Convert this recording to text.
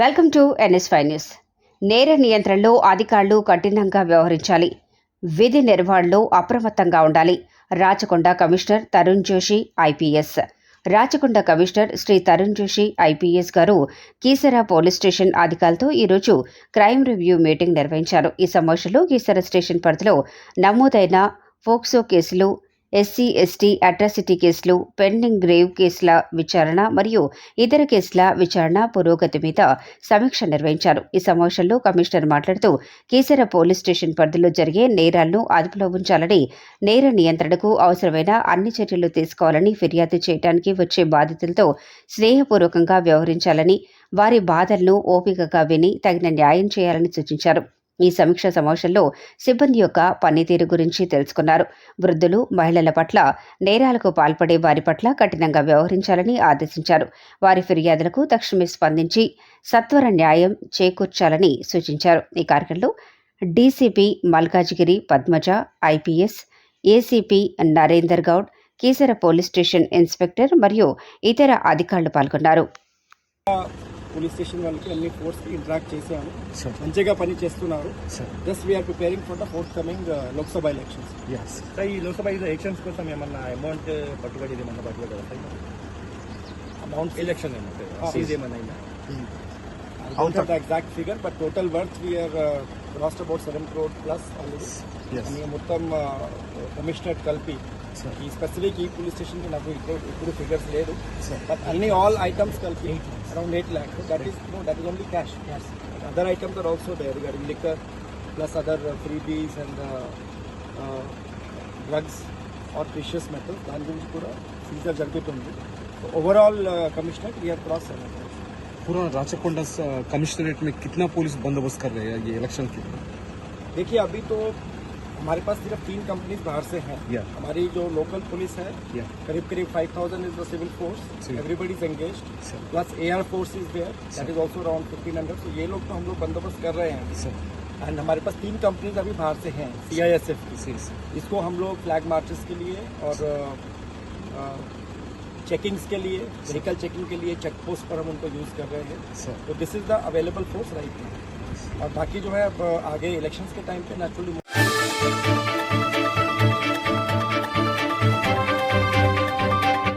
Welcome to ఎన్ఎస్ఫై five news. నేర నియంత్రణలో అధికారులు కఠినంగా వ్యవహరించాలి. విధి నిర్వహణలో అప్రమత్తంగా ఉండాలి. Rachakonda commissioner Tarun Joshi IPS. Rachakonda commissioner Shri Tarun Joshi IPS గారు కీసర పోలీస్ స్టేషన్ అధికారులతో ఈరోజు క్రైమ్ రివ్యూ మీటింగ్ నిర్వహించారు. ఈ సమావేశంలో కీసర స్టేషన్ పరిధిలో నమోదైన ఫోక్సో కేసులు ఎస్సీ ఎస్టీ అట్రాసిటీ కేసులు పెండింగ్ గ్రేవ్ కేసుల విచారణ మరియు ఇతర కేసుల విచారణ పురోగతి మీద సమీక్ష నిర్వహించారు. ఈ సమావేశంలో కమిషనర్ మాట్లాడుతూ కీసర పోలీస్ స్టేషన్ పరిధిలో జరిగే నేరాలను అదుపులో ఉంచాలని నేర నియంత్రణకు అవసరమైన అన్ని చర్యలు తీసుకోవాలని ఫిర్యాదు చేయడానికి వచ్చే బాధితులతో స్నేహపూర్వకంగా వ్యవహరించాలని వారి బాధలను ఓపికగా విని తగిన న్యాయం చేయాలని సూచించారు. ఈ సమీక్ష సమావేశంలో సిబ్బంది యొక్క పనితీరు గురించి తెలుసుకున్నారు. వృద్ధులు మహిళల పట్ల నేరాలకు పాల్పడే వారి పట్ల కఠినంగా వ్యవహరించాలని ఆదేశించారు. వారి ఫిర్యాదులకు తక్షణమే స్పందించి సత్వర న్యాయం చేకూర్చాలని సూచించారు. ఈ కార్యక్రమంలో DCP Malkajgiri Padmaja IPS ACP Narender Goud Keesara police station inspector మరియు ఇతర అధికారులు పాల్గొన్నారు. పోలీస్ స్టేషన్ వాళ్ళకి అన్ని ఫోర్స్ ఇంటరాక్ట్ Sure. మంచిగా పని చేస్తున్నారు. Just we're preparing for the fourth coming Lok Sabha elections. Sir ఈ లోక్సభ ఎలక్షన్స్ కోసం ఏమన్నా అమౌంట్ పట్టుబడి ఏమన్నా పట్టుబడి అమౌంట్ ఎలక్షన్ ఏమన్నా? Exact figure but total worth we're lost about seven crore plus already మొత్తం కమిషనర్ కలిపి. ఈ స్పెసిఫిక్ ఈ పోలీస్ స్టేషన్కి నాకు ఇప్పుడు ఇప్పుడు ఫిగర్స్ లేదు. బట్ అన్ని ఆల్ ఐటమ్స్ కలిపి around eight lakh that is no that is only cash other items are also they regarding liquor plus other freebies and drugs are precious metals దాని గురించి కూడా సీజర్ జరుగుతుంది ఓవరాల్ కమిషనర్ వీఆర్ క్రాస్ पूरा Rachakonda commissionerate में कितना police बंदोबस्त कर रहे हैं ये इलेक्शन के लिए? देखिए अभी तो हमारे पास सिर्फ़ तीन कंपनीज़ बाहर से हैं। Yeah. हमारी जो लोकल पुलिस है Yeah. करीब करीब 5000 is the civil force everybody is engaged Sir. Plus air force is there that is also around 1500 तो ये लोग तो हम लोग बंदोबस्त कर रहे हैं। एंड हमारे पास तीन कंपनीज़ अभी बाहर से हैं सी आई एस एफ़ इसको हम लोग फ्लैग मार्चेस के लिए और चेकिंग्स के लिए व्हीकल चेकिंग के लिए चेक पोस्ट पर हम उनको यूज़ कर रहे हैं। तो this is the available force right और बाकी जो है अब आगे इलेक्शंस के टाइम पे नेचुरली